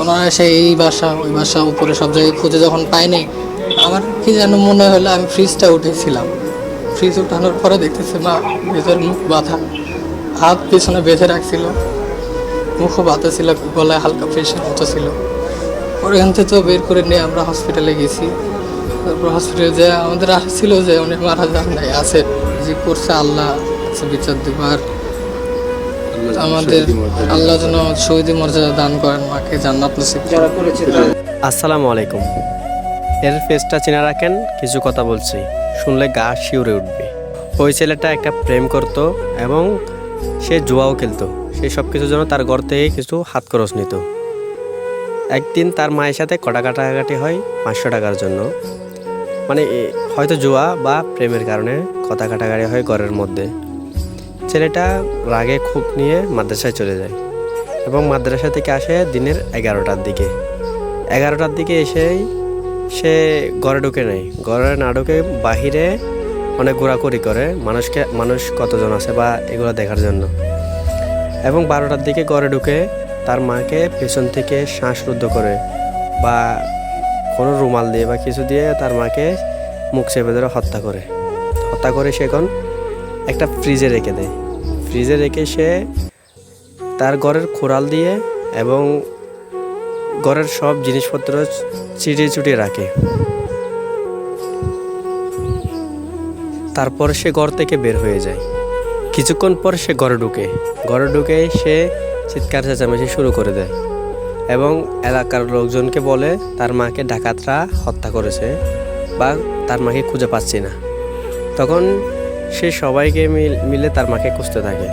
ওনারা এসে এই বাসা, ওই বাসা উপরে সব জায়গায় খুঁজে যখন পাইনি আমার কি যেন মনে হলো আমি ফ্রিজটা উঠেছিলাম। ফ্রিজ উঠানোর পরে দেখতেছি, মা, ভেতর মুখ বাঁধা। হাত পিছনে বেঁধে রাখছিল। মুখও বাতা ছিল, গলায় হালকা প্রেশার মতো ছিল। ওখান থেকে তো বের করে নিয়ে আমরা হসপিটালে গেছি। তারপর হসপিটালে যে আমাদের আশা ছিল যে অনেক মারা যান নাই, আছে। যে করছে আল্লাহ বিচার দিবার। আমাদের আল্লাহ যেন শহীদ মর্যাদা দান করেন, মাকে জান্নাত নসিব আসসালামু আলাইকুম। এর ফেসটা চিনে রাখেন, কিছু কথা বলছি। শুনলে গা শিউরে উঠবে। ওই ছেলেটা একটা প্রেম করত এবং সে জুয়াও খেলতো। সে সব কিছুর জন্য তার ঘর থেকে কিছু হাত খরচ নিত। একদিন তার মায়ের সাথে কটা কাটাকাটি হয় পাঁচশো টাকার জন্য। মানে হয়তো জুয়া বা প্রেমের কারণে কথা কাটাকাটি হয় ঘরের মধ্যে। ছেলেটা রাগে খুব নিয়ে মাদ্রাসায় চলে যায় এবং মাদ্রাসা থেকে আসে দিনের এগারোটার দিকে। এগারোটার দিকে এসেই সে ঘরে ঢুকে নেয়। ঘরে না ঢুকে বাহিরে অনেক ঘোরাঘুরি করে, মানুষকে, মানুষ কতজন আছে বা এগুলো দেখার জন্য। এবং বারোটার দিকে ঘরে ঢুকে তার মাকে পেছন থেকে শ্বাসরুদ্ধ করে বা কোনো রুমাল দিয়ে বা কিছু দিয়ে তার মাকে মুখ চেপে ধরে হত্যা করে। হত্যা করে সে এখন একটা ফ্রিজে রেখে দেয়। ফ্রিজে রেখে সে তার ঘরের খোরাল দিয়ে এবং ঘরের সব জিনিসপত্র চিটিয়ে চুটিয়ে রাখে। তারপর সে ঘর থেকে বের হয়ে যায়। কিছুক্ষণ পর সে ঘরে ঢুকে। ঘরে ঢুকে সে চিৎকার চেঁচামেচি শুরু করে দেয় এবং এলাকার লোকজনকে বলে, তার মাকে ডাকাতরা হত্যা করেছে বা তার মাকে খুঁজে পাচ্ছি না। তখন সে সবাইকে মিল- তার মাকে খুঁজতে থাকে।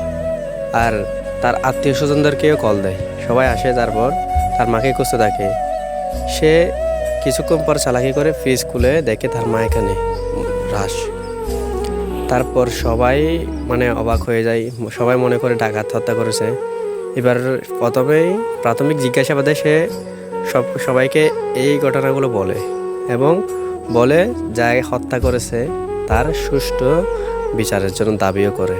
আর তার আত্মীয় স্বজনদেরকেও কল দেয়। সবাই আসে তারপর তার মাকে খুঁজতে থাকে। সে কিছুক্ষণ পর চালাকি করে ফ্রিজ খুলে দেখে তার মা এখানে হ্রাস তারপর সবাই মানে অবাক হয়ে যায়। সবাই মনে করে ডাকাত হত্যা করেছে। এবার প্রথমেই প্রাথমিক জিজ্ঞাসাবাদে সে সব, সবাইকে এই ঘটনাগুলো বলে এবং বলে যাই হত্যা করেছে তার সুষ্ঠু বিচারের জন্য দাবিও করে।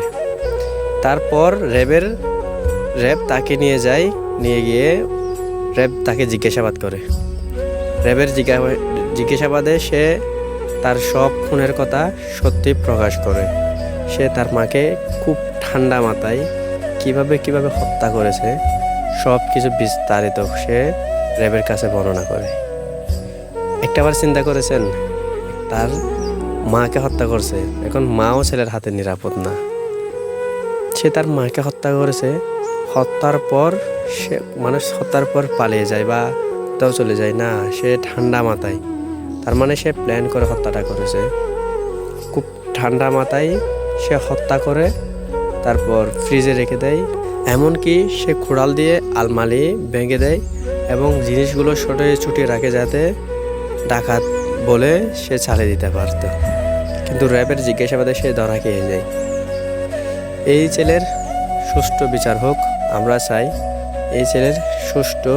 তারপর র্যাবের র্যাব তাকে নিয়ে যায়, নিয়ে গিয়ে র্যাব তাকে জিজ্ঞাসাবাদ করে। র্যাবের জিজ্ঞা- জিজ্ঞাসাবাদে সে তার সব খুনের কথা সত্যি প্রকাশ করে। সে তার মাকে খুব ঠান্ডা মাথায় কীভাবে কীভাবে হত্যা করেছে, সব কিছু বিস্তারিত সে র্যাবের কাছে বর্ণনা করে। একটাবার চিন্তা করেছেন, তার মাকে হত্যা করছে। এখন মাও ছেলের হাতে নিরাপদ না। সে তার মাকে হত্যা করেছে। হত্যার পর সে মানুষ হত্যার পর পালিয়ে যায় বা তাও চলে যায় না, সে ঠান্ডা মাথায়। তার মানে সে প্ল্যান করে হত্যাটা করেছে। খুব ঠান্ডা মাথায় সে হত্যা করে, তারপর ফ্রিজে রেখে দেয়। এমনকি সে খোড়াল দিয়ে আলমারি ভেঙে দেয় এবং জিনিসগুলো ছোটো ছুটিয়ে রাখে যাতে ডাকাত বলে সে ছাড়িয়ে দিতে পারত। কিন্তু র্যাবের জিজ্ঞাসাবাদে সে ধরা খেয়ে যায়। এই ছেলের সুষ্ঠু বিচার হোক, আমরা চাই এই ছেলের সুষ্ঠু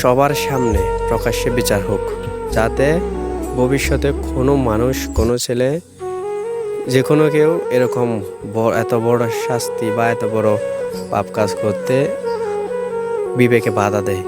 সবার সামনে প্রকাশ্যে বিচার হোক, যাতে ভবিষ্যতে কোনো মানুষ, কোনো ছেলে, যে কোনো কেউ এরকম এত বড় শাস্তি বা এত বড় পাপ কাজ করতে বিবেকে বাধা দেয়।